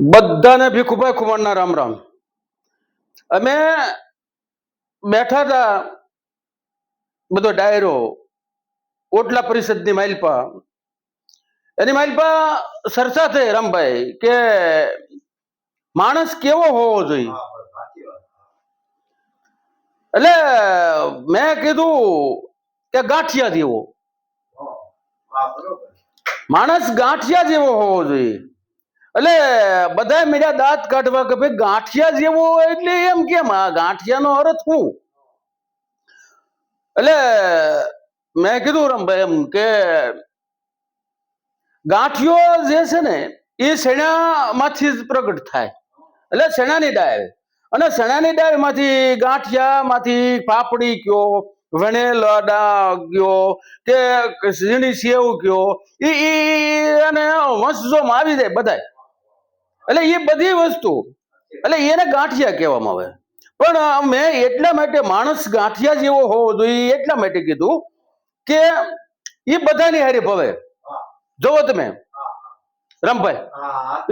બધાને ભીખુભાઈ કુમારના રામ રામ. અમે બેઠા હતા બધો ડાયરો ઓટલા પરિષદની માઇલપા. એની માઇલપા ચર્ચા થઈ રામભાઈ કે માણસ કેવો હોવો જોઈએ? એટલે મેં કીધું કે ગાંઠિયા જેવો. માણસ ગાંઠિયા જેવો હોવો જોઈએ. એટલે બધા મીડિયા દાંત કાઢવા કે ભાઈ ગાંઠિયા જેવો એટલે એમ કેમ? આ ગાંઠિયાનો અર્થ શું? એટલે મેં કીધું રમભાઈ એમ કે ગાંઠિયો જે છે ને એ શેણામાંથી જ પ્રગટ થાય. એટલે શેણાની ડાળ. અને શેણાની ડાળમાંથી ગાંઠિયામાંથી પાપડી કયો, વણેલા ગયો કે ઝીણી સેવ ગયો એ અને વંશજોમાં આવી જાય બધાય. એટલે એ બધી વસ્તુ, એટલે એને ગાંઠિયા કહેવામાં આવે. પણ મેં એટલા માટે માણસ ગાંઠિયા જેવો હોવો જોઈએ એટલા માટે કીધું કે એ બધાની હારે ભવે જોવો તમે. રમભાઈ,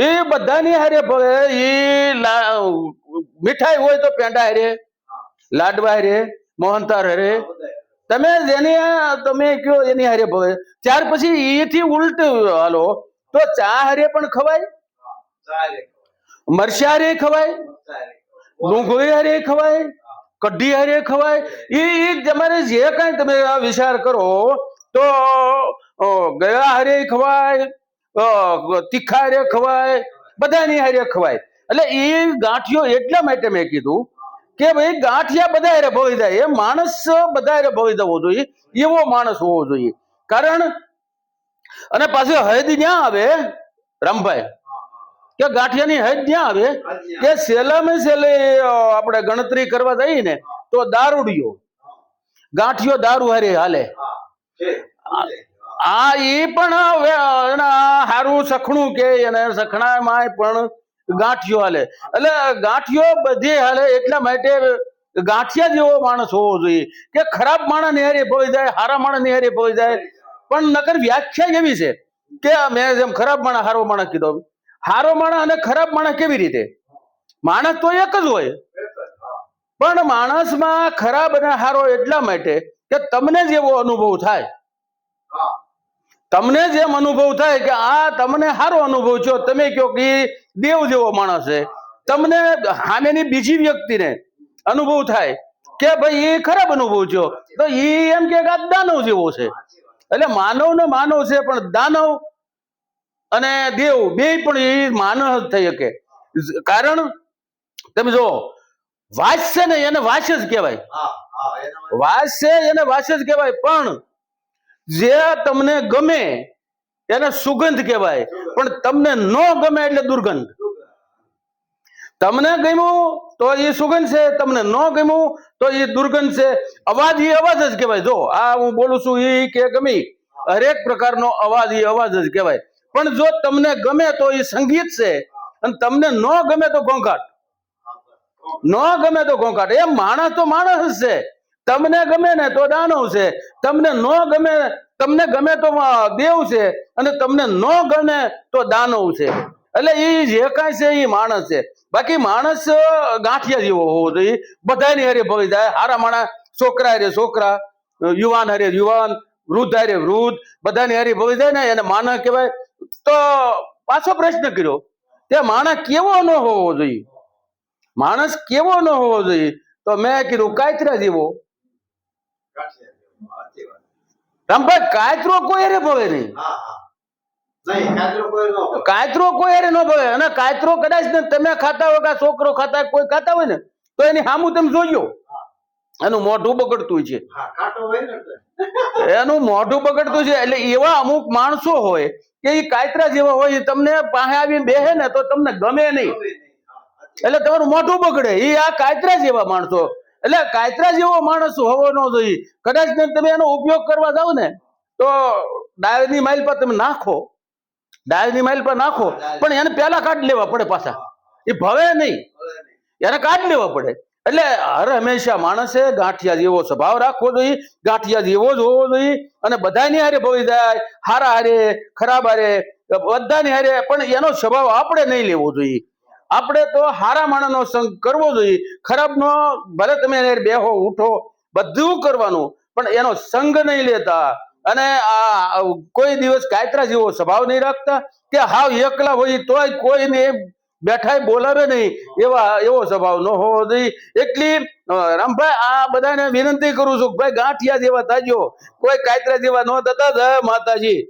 એ બધાની હારે ભવે એ મીઠાઈ હોય તો પેંડા હારે, લાડવા હારે મોહનતાર હારે. તમે જેની તમે કયો એની હારે ભવે ત્યાર પછી એથી ઉલટ હાલો, તો ચા હારે પણ ખવાય? મરચા રે ખવાય, ડુંગળી હારે ખવાય, કઢી હારે ખવાય એ તમારે જે કાંઈ તમે વિચાર કરો, તો ગયા હારે ખવાય તીખા હારે ખવાય, બધાની હારે ખવાય. એટલે એ ગાંઠિયો એટલા માટે મેં કીધું કે ભાઈ ગાંઠિયા બધા હારે ભવી જાય. એ માણસ બધા હારે ભવી દેવો જોઈએ. એવો માણસ હોવો જોઈએ. કારણ, અને પાછું હદ ક્યાં આવે, રામભાઈ. કે ગાંઠિયાની હદ ક્યાં આવે? કે સેલામે સેલે આપણે ગણતરી કરવા જઈએ ને તો દારૂડિયો. ગાંઠિયો દારૂ હારે હાલે. આ એ પણ એના હારું સખણું કે એને સખણામાં પણ ગાંઠિયો હાલે. એટલે ગાંઠિયો બધે હાલે એટલા માટે ગાંઠિયા જેવો માણસ હોવો જોઈએ. કે ખરાબ માણસ નિહારી પહોંચી જાય હારા માણસ નિહારી પહોંચી જાય. પણ નકર વ્યાખ્યા એવી છે કે મેં જેમ ખરાબ માણસ હારો માણસ કીધો. હારો માણસ અને ખરાબ માણસ કેવી રીતે? માણસ તો એક જ હોય. પણ માણસમાં ખરાબ અને હારો એટલા માટે કે તમને જેવો અનુભવ થાય. તમને જેમ અનુભવ થાય કે આ તમને સારો અનુભવ છો તમે કહો કે દેવ જેવો માણસ છે. તમને સામેની બીજી વ્યક્તિને અનુભવ થાય કે ભાઈ એ ખરાબ અનુભવ છો તો એ એમ કે દાનવ જેવો છે. એટલે માનવ ને માનવ છે, પણ દાનવ અને દેવ બે પણ એ માનહ થઈ શકે. કારણ તમે જો વાસ છે ને એને વાસ જ કહેવાય. વાસ છે એને વાસ જ કહેવાય પણ જે તમને ગમે એને સુગંધ કહેવાય પણ તમને ન ગમે એટલે દુર્ગંધ. તમને ગમ્યું તો એ સુગંધ છે તમને ન ગમ્યું તો એ દુર્ગંધ છે. અવાજ એ અવાજ જ કહેવાય. જો આ હું બોલું છું એ કે ગમી. હરેક પ્રકારનો અવાજ એ અવાજ જ કહેવાય. પણ જો તમને ગમે તો એ સંગીત છે, અને તમને ન ગમે તો ઘોંઘાટ. ન ગમે તો ઘોંઘાટ. એ માણસ તો માણસ છે. તમને ગમે ને તો દાનવ છે. તમને ન ગમે, તમને ગમે તો દેવ છે, અને તમને ન ગમે તો દાનવ છે. એટલે એ જે કાંઈ છે એ માણસ છે. બાકી માણસ ગાંઠિયા જેવો હોવો જોઈએ. બધાની હરે ભળી જાય હારા માણસ, છોકરા હરે છોકરા યુવાન હરે યુવાન, વૃદ્ધ હરે વૃદ્ધ બધાની હારે ભળી જાય ને એને માણસ કહેવાય તો પાછો પ્રશ્ન કર્યો તે માણસ કેવો ન હોવો જોઈએ? માણસ કેવો ન હોવો જોઈએ? તો મેં કીધું કાયતરા જેવો. રામભાઈ કાયતરો કોઈ અરે ભવે નહીં. કાયતરો કોઈ અરે ન ભવે અને કાયતરો કદાચ ને તમે ખાતા હોય કે છોકરો ખાતા કોઈ ખાતા હોય ને તો એની સામું તમે જોજો. એનું મોઢું બગડતું છે. એનું મોઢું બગડતું છે. એટલે એવા અમુક માણસો હોય કે એ કાયતરા જેવા હોય તમને પાસે આવીને બેહે ને તો તમને ગમે નહીં. એટલે તમારું મોઢું બગડે. એ આ કાયતરા જેવા માણસો. એટલે કાયતરા જેવો માણસ હોવો ન જોઈએ. કદાચ તમે એનો ઉપયોગ કરવા જાવ ને, તો ડાયરની માઇલ પર તમે નાખો. ડાળની માઇલ પર નાખો. પણ એને પહેલા કાઢી લેવા પડે પાછા. એ ભવે નહીં. એને કાઢી લેવા પડે. એટલે હર હંમેશા માણસે ગાંઠિયા જેવો સ્વભાવ રાખવો જોઈએ, ગાંઠિયા જેવો જ હોવો જોઈએ અને બધાની હારે ભવી જાય, હારા હારે, ખરાબ હારે, બધાની હારે, પણ એનો સ્વભાવ આપણે નહીં લેવો જોઈએ. આપણે તો હારા માણસનો સંગ કરવો જોઈએ. ખરાબનો, ભલે તમે બેહો, ઉઠો, બધું કરવાનું, પણ એનો સંગ નહીં લેતા. અને આ, કોઈ દિવસ કાયતરા જેવો સ્વભાવ નહીં રાખતા, કે હાવ એકલા હોય તોય કોઈને બેઠાય બોલાવે નહીં. એવા, એવો સ્વભાવ ન હોવો જોઈએ. એટલી રામભાઈ, આ બધાને વિનંતી કરું છું ભાઈ ગાંઠિયા જેવા થાજો. કોઈ કાયતરા જેવા ન થતા. જય માતાજી.